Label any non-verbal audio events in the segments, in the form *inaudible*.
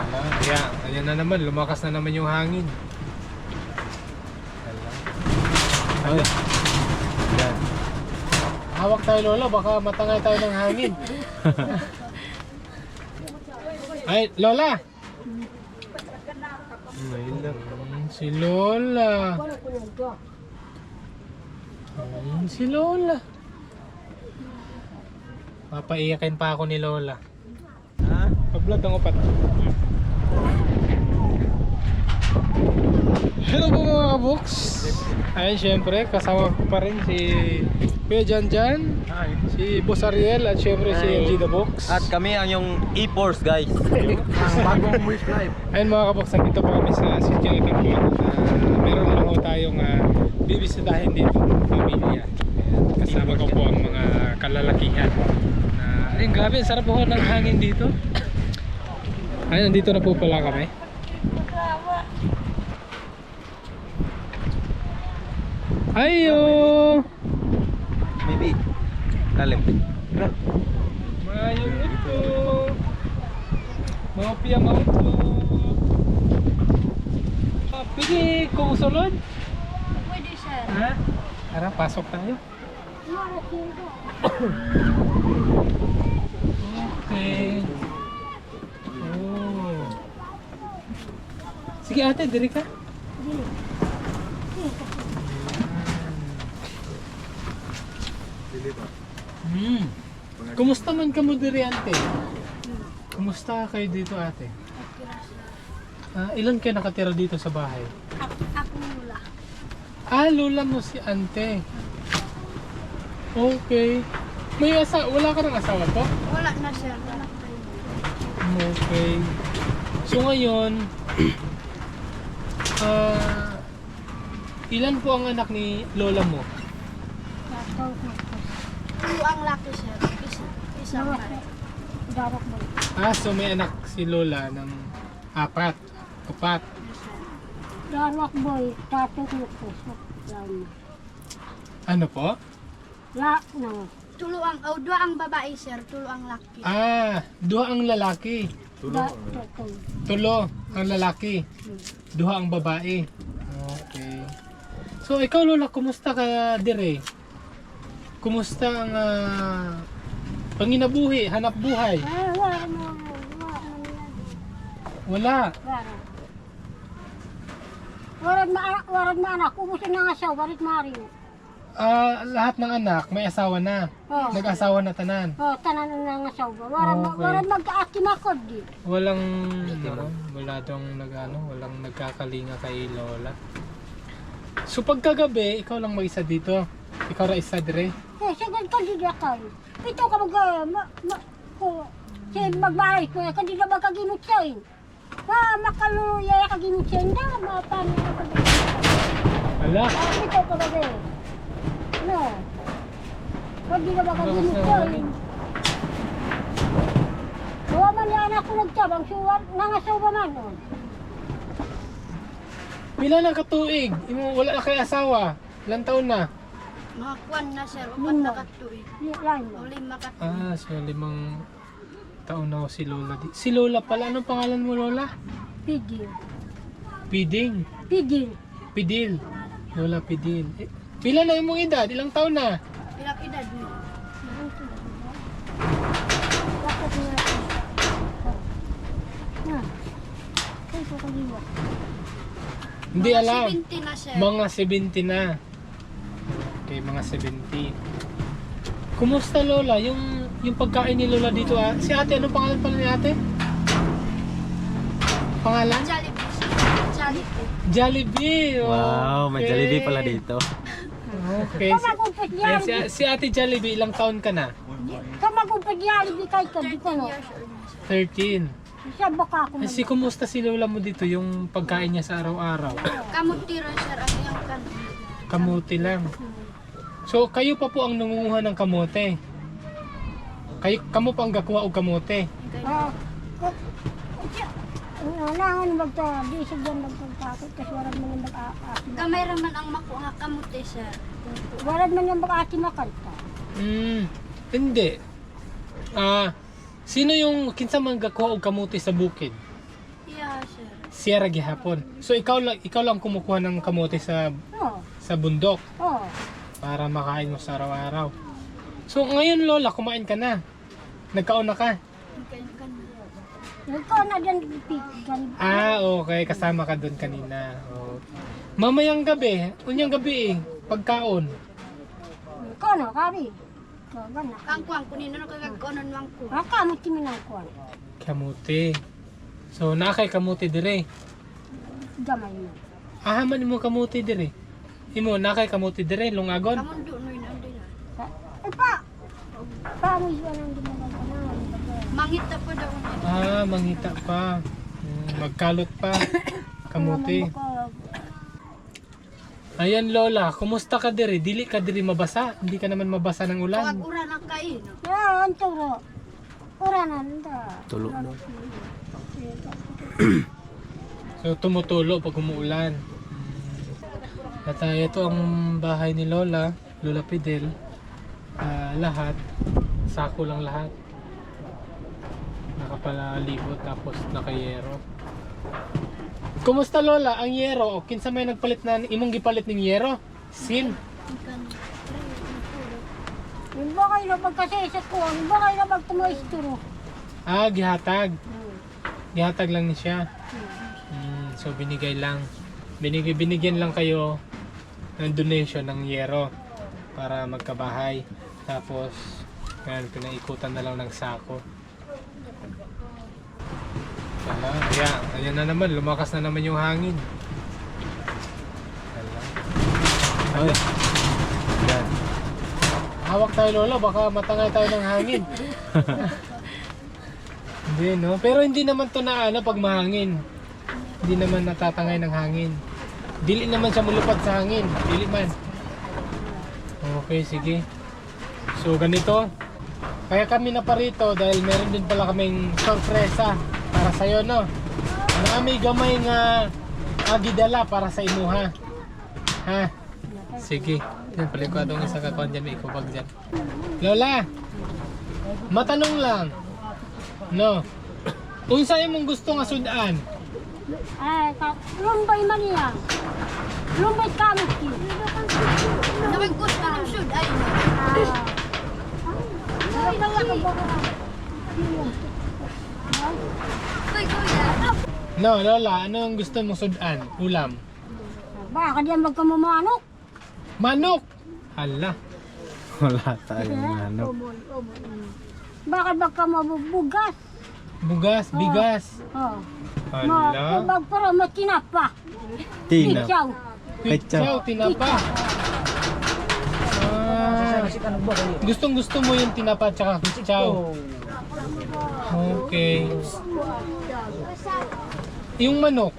Wala. Kaya, ayan na naman, lumakas na naman yung hangin. Wala. Ay. Yan. Hawak tayo Lola, baka matangay tayo ng hangin. *laughs* Ay, Lola! May lang. Si Lola. Hmm, si Lola. Papaiyakin pa ako ni Lola. Ha? Pag-vlog ang upat. Hello po mga books. Ayun syempre, kasama ko pa rin si Kuya Jan Jan, Hi. si Boss Ariel at syempre si Hi. The Box. At kami ang yung e-force guys. ang bagong wish life. Ayun mga kaboks, nandito pa kami sa City Campon. Uh, meron lang po tayong uh, bibisitahin dito, pamilya. Ayan, kasama ko po ang mga kalalakihan. Uh, ayun, grabe, ang sarap po ng hangin dito. Ayun, nandito na po pala kami. Ayo! Maybe. Lalim. Mayong ito! Ito! Ah, Pwede kung sunod? Pwede sir. Ha? Tara, pasok tayo. *coughs* Okay. Oh. Sige ate, diri ka. Hmm. Kumusta man ka mo diri ate? Kumusta kayo dito ate? Ah, ilan kayo nakatira dito sa bahay? Ako, ako mula. Ah, lola mo si ante. Okay. May asa, wala ka ng asawa po? Wala na sir. Okay. So ngayon, ah, ilan po ang anak ni lola mo? Tulo ang laki sir. Isa. Isa. Darok mo. Ah, so may anak si lola ng apat, apat. Darwak boy, tato ko po Ano po? La, no. Tulo ang, oh, dua ang babae sir. Tulo ang laki. Ah, duha ang lalaki. Tato. Tulo ang lalaki. Duha ang babae. Okay. So ikaw lola, kumusta ka dire? Kumusta ang ah, panginabuhi, hanap buhay? Eh, wala. Warad na, warad na anak, umusin na nga siya, warit mari. Ah, lahat ng anak may asawa na. Oh, Nag-asawa na tanan. oh, tanan na nga siya. Warad, na, Okay. warad magkaakimakod di. Walang ano, wala dong nagano, walang nagkakalinga kay Lola. So pagkagabi, ikaw lang mag-isa dito. Ikaw ra isa dire. Eh, sagad ka di dakay. Ito ka mag, uh, ma, ma, ko, si magbahay ko, kandi na magkagimot siya eh. Ma, makaluya kagimot siya, hindi, mapano na kagimot Wala. Ah, ito ka ba eh? No. Na makagimot ko eh. Gawa man niya anak ko nagtabang suwat, nangasawa man oh. Pila na katuig? Imo wala na kay asawa. Ilang taon na? Mga kwan na sir. Upat Lima. na katuig. Di lang O lima katuig. Ah, so limang taon na ako si Lola. di- Si Lola pala, anong pangalan mo Lola? Pidil. Piding. Pidil. Pidil. Lola Pidil. Eh, pila na imong edad? Ilang taon na? Ilang edad mo? Hindi Mga alam. 70 na. Mga 70 na. Okay, mga 70. Kumusta Lola? Yung yung pagkain ni Lola dito ah. Si ate, anong pangalan pala ni ate? Pangalan? Jollibee. Jollibee. Jollibee. Wow, may okay. Jollibee pala dito. Okay. Si, Kamagumpit niya. Si, si ate Jollibee, ilang taon ka na? Kamagumpit niya. Di kay ka. Di ko 13 no. years old na sir. 13. Siya baka ako. Eh, si kumusta si Lola mo dito yung pagkain niya sa araw-araw? Kamutiro sir. Ano yung kan? Kamote lang. So, kayo pa po ang nangunguha ng kamote. Kayo, kamo pa ang gakuha og kamote. Ah. Nangan magta. Di siya dyan magpagpakot. Kasi warad man yung mag-aaki. Kamay raman ang makuha kamuti sir. Warad man yung mag-aaki makanta. Hmm, hindi. Ah, sino yung kinsa man gakuha og kamote sa bukid? Sierra gihapon. So ikaw lang ikaw lang kumukuha ng kamote sa Oo. sa bundok Oo. para makain mo sa araw-araw. So ngayon lola, kumain ka na. Nagkauna ka. Ikaw na dyan, pigan. Ah, okay. Kasama ka doon kanina. Oh. Mamayang gabi, unyang gabi eh, pagkaon. Ikaw na, na. Kangkuang kunin na kagagkonon lang ko. Aka mo timinang ko. Kamuti. So, nakay kamuti dire. Gamay mo. Ahaman mo kamuti dire. Imo, nakay kamuti dire, lungagon. Kamundo no yun andi na. Ay pa! Paano yun ang na? Mangita po daw niya. Ah, mangita pa. Hmm, magkalot pa. *coughs* Kamuti. Ayan Lola, kumusta ka dire? Dili ka dire mabasa? Hindi ka naman mabasa ng ulan? Kag ura na kain. no? Yan, turo. Ura na, nanda. Tulo na. *coughs* So tumutulo pag umuulan. At uh, ito ang bahay ni Lola, Lola Fidel. Ah, lahat, sako lang lahat. Nakapalibot tapos nakayero. Kumusta Lola, ang yero? O kinsa may nagpalit na imong gipalit ning yero? Sin. Yung ba kayo na magkasesat ko? Yung ba kayo na magtumaisturo? Ah, gihatag. Gihatag lang ni siya. Hmm, so binigay lang. Binigay binigyan lang kayo ng donation ng yero para magkabahay. Tapos yan, pinaikutan na lang ng sako. Wala, ayan, ayan na naman, lumakas na naman yung hangin. Wala. Ay, yan. Hawak tayo lolo, baka matangay tayo ng hangin. *laughs* Hindi no, pero hindi naman to na ano pag mahangin. Hindi naman natatangay ng hangin. Dili naman siya mulupad sa hangin, dili man. Okay, sige. So ganito. Kaya kami na parito dahil meron din pala kaming sorpresa sa iyo no. Na may gamay nga agidala para sa imuha. Ha? Sige. Yan pala ko atong isa ka kon dyan, may ikubag dyan. Lola, matanong lang. No. Unsa imong gusto nga sudan? Ay, ka, lumbay man niya. Lumbay kamot ki. Nawag gusto ng shoot ay. Ah. Ay, nala ko No, Lola, ano ang gusto mong sudan? Ulam? Baka diyan magkamamanok. Manok! Hala. Wala tayong ano. Baka baka mabubugas. Bugas, bigas. Oh. Hala. Mabag para matinapa. Tina. Pitsaw. Pitsaw, tinapa. Ah, gustong gusto mo yung tinapa at saka pitsaw. Okay. Yung manok,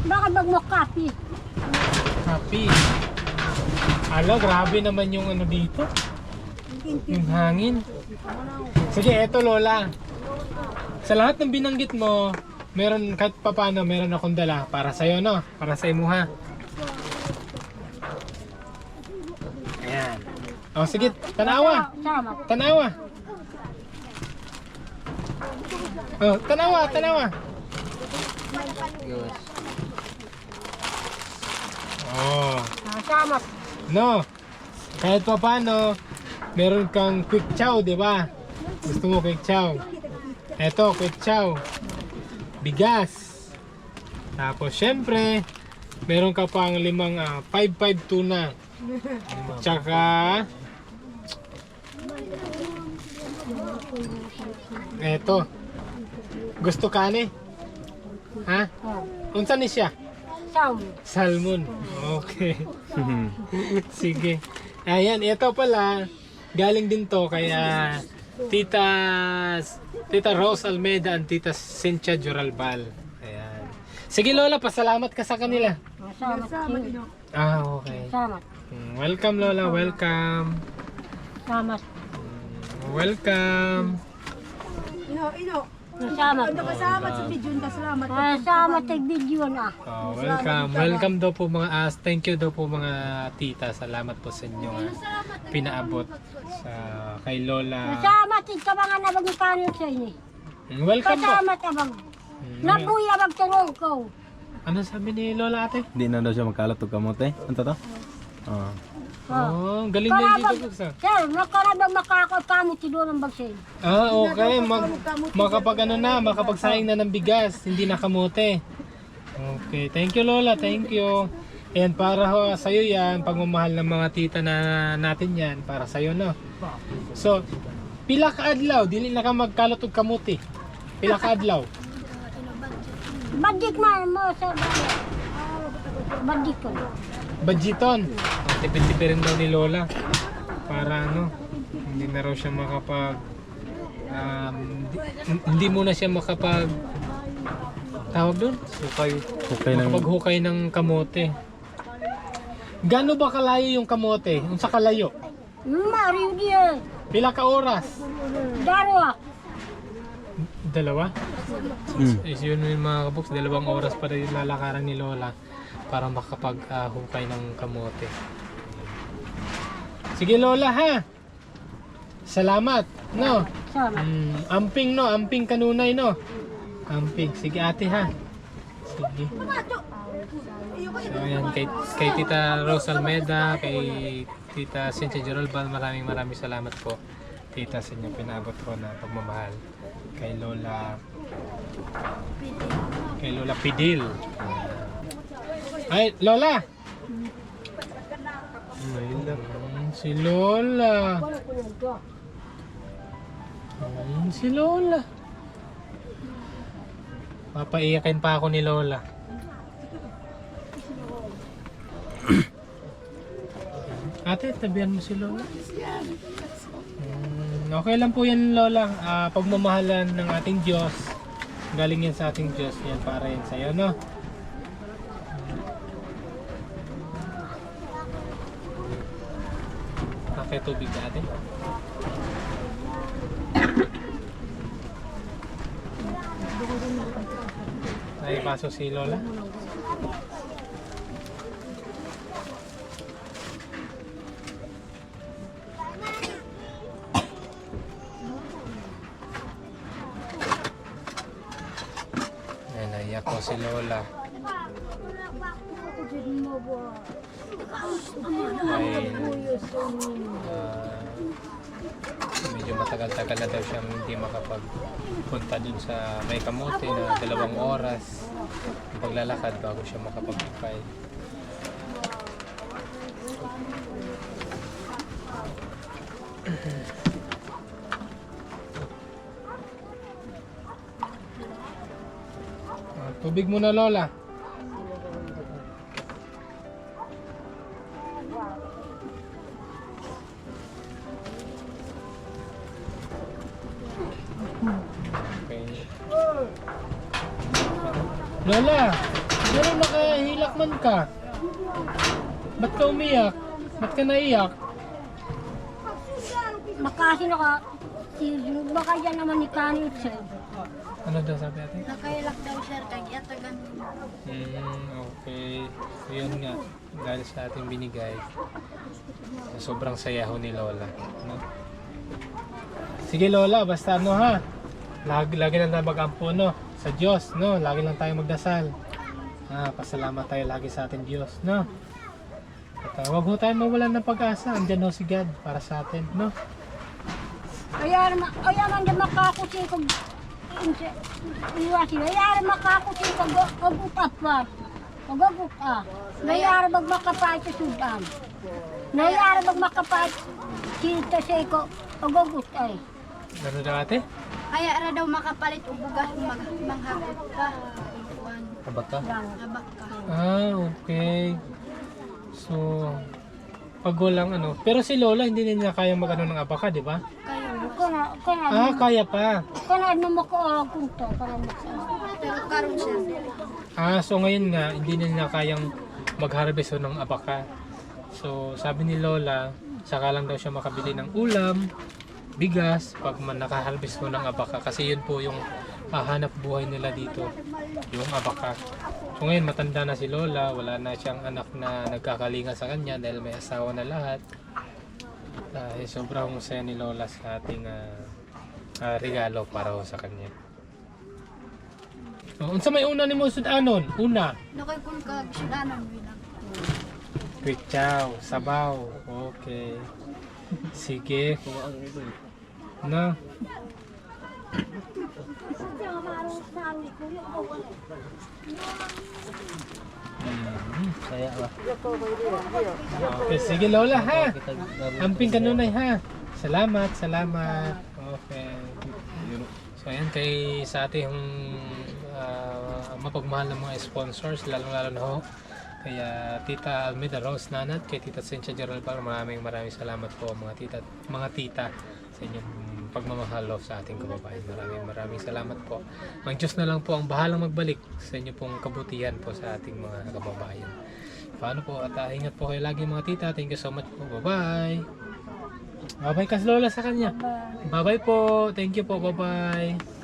Baka bag mo kapi. happy. Hala, grabe naman yung ano dito. Yung hangin. Sige, eto Lola. Sa lahat ng binanggit mo, meron kahit papano, meron akong dala para sa'yo, no? Para sa imuha. Ayan. O, sige, tanawa. Tanawa. Oh, tanawa, tanawa. Oh. Sama. No. Kahit pa paano, meron kang quick chow, di ba? Gusto mo quick chow. Eto, quick chow. Bigas. Tapos, syempre, meron ka pang limang ah, 5-5 tuna. Tsaka, eto. Gusto ka ni? Ha? Oh. Unsa ni siya? Sama. Salmon. Okay. *laughs* Sige. Ayan, ito pala, galing din to kaya Tita Tita Rose Almeida and Tita Cynthia Juralbal. Ayan. Sige Lola, pasalamat ka sa kanila. Sama. Ah, okay. Sama. Mm, Welcome Lola, welcome. Sama. Welcome. Sama. Kasama sa video na salamat. Sama tag video na. Oh, welcome. Welcome daw po mga as. Thank you daw po mga tita. Salamat po sa inyo ah, pinaabot sa kay Lola. Sama tig ka mga nabag kanin sa ini. Mm, Welcome po. Kasama tabang. Hmm. Nabuya magtulong ko. Ano sabi ni Lola ate? Hindi na daw siya magkalat og kamote. Ano to? Ah. Oh, galing din dito Bugs ah. Sir, nakarabang makakot kamo si Dolang Bagsin. Ah, okay. Mag, makapag ano na, makapagsaing na ng bigas, hindi na kamote. Okay, thank you Lola, thank you. Ayan, para ho, sa'yo yan, pagmamahal ng mga tita na natin yan, para sa'yo no. So, pila ka adlaw, dili na ka magkalot og kamote. Pila ka adlaw. Badik man mo sa Badik ko. Budgeton. Oh, Tipid-tipid rin daw ni Lola. Para ano, hindi na raw siya makapag um, di- hindi muna siya makapag tawag doon? Okay. Okay lang. Makapaghukay ng kamote. Gano ba kalayo yung kamote? Unsa kalayo? Mario dia. Pila ka oras? Darwa. Dalawa? Mm. Is yun yung mga kabuks, dalawang oras pa rin yung lalakaran ni Lola para makapag-hukay ng kamote. Sige Lola ha! Salamat! No? Sama. Mm, amping no, amping kanunay no. Amping. Sige ate ha. Sige. So ayan, kay, kay Tita Rose Almeda, kay Tita Cynthia Geralban, maraming maraming salamat po. Tita sa inyo pinabot ko na pagmamahal. Kay Lola kay Lola Pidil. Ay, Lola! Mm, si Lola. Mm, si Lola. Papaiyakin pa ako ni Lola. *clears throat* Ate, tabihan mo si Lola. Mm, okay lang po yan Lola. Ah, pagmamahalan ng ating Diyos. Galing yan sa ating Diyos. Yan para yan sa'yo, no? Kape tubig ka ate. Ay, baso si Lola. Ay, naiyak ko si Lola. Ay, ah, medyo matagal-tagal na daw siyang hindi makapagpunta dun sa may kamote na dalawang oras paglalakad bago siya makapagpapay. Ah, Tubig muna Lola. Ka naiyak? Makasi na ka. Si baka yan naman ni Kani sir. Ano daw sabi ate? Nakailak daw sir, kag yatagan. Hmm, okay. So yun nga, dahil sa ating binigay, sobrang saya ho ni Lola. No? Sige Lola, basta ano ha, lagi, lagi lang tayo mag-ampo no, sa Diyos, no? Lagi lang tayo magdasal. Ah, pasalamat tayo lagi sa ating Diyos, no? At uh, wag ho tayo mawalan ng pag-asa, andyan ho si God para sa atin, no? Kaya naman, kaya man din makakusi kog iwasi. Kaya naman makakusi kog agupat pa. Kog agut ah. Kaya naman makapait sa sudan. Kaya naman makapait kita sa ko kog agut ay. Ano daw ate? Kaya ra daw makapalit og bugas mag manghakot ka. Kuan, Kabak ka? habak ka. Ah, okay. So, pag walang ano. Pero si Lola, hindi na niya kaya mag-ano ng abaka, di ba? Kaya Kana kana Ah, kaya pa. kana na makaalag kung to kana makaalag. pero karon sir. Ah, so ngayon nga, hindi na niya kayang mag-harvest ng abaka. So, sabi ni Lola, saka lang daw siya makabili ng ulam, bigas, pag man nakaharvest ko ng abaka. Kasi yun po yung ah, hanap buhay nila dito, yung abaka. So ngayon, matanda na si Lola, wala na siyang anak na nagkakalinga sa kanya dahil may asawa na lahat. Dahil sobrang saya ni Lola sa ating ah, ah, regalo para ho sa kanya. Oh, unsa may una nimo sudanon? Una. Nakay kung kagsudanan bilang. Quick chow, sabaw. Okay. Sige. No. Mm. Saya ba? Okay, sige Lola ha. Amping ka nun ay ha. Salamat, salamat. Okay. So ayan kay sa ating ah, mapagmahal ng mga sponsors, lalong lalo na ho. Kaya Tita Almeida Rose Nanat, kay Tita Cynthia Gerald Bar, maraming maraming salamat po mga tita, mga tita sa inyong pagmamahal ho sa ating kababayan. Maraming maraming salamat po. Ang Diyos na lang po ang bahalang magbalik sa inyo pong kabutihan po sa ating mga kababayan. Paano po at ah, ingat po kayo lagi mga tita. Thank you so much po. Bye-bye. Bye-bye kas Lola sa kanya. Bye-bye po. Thank you po. Bye-bye.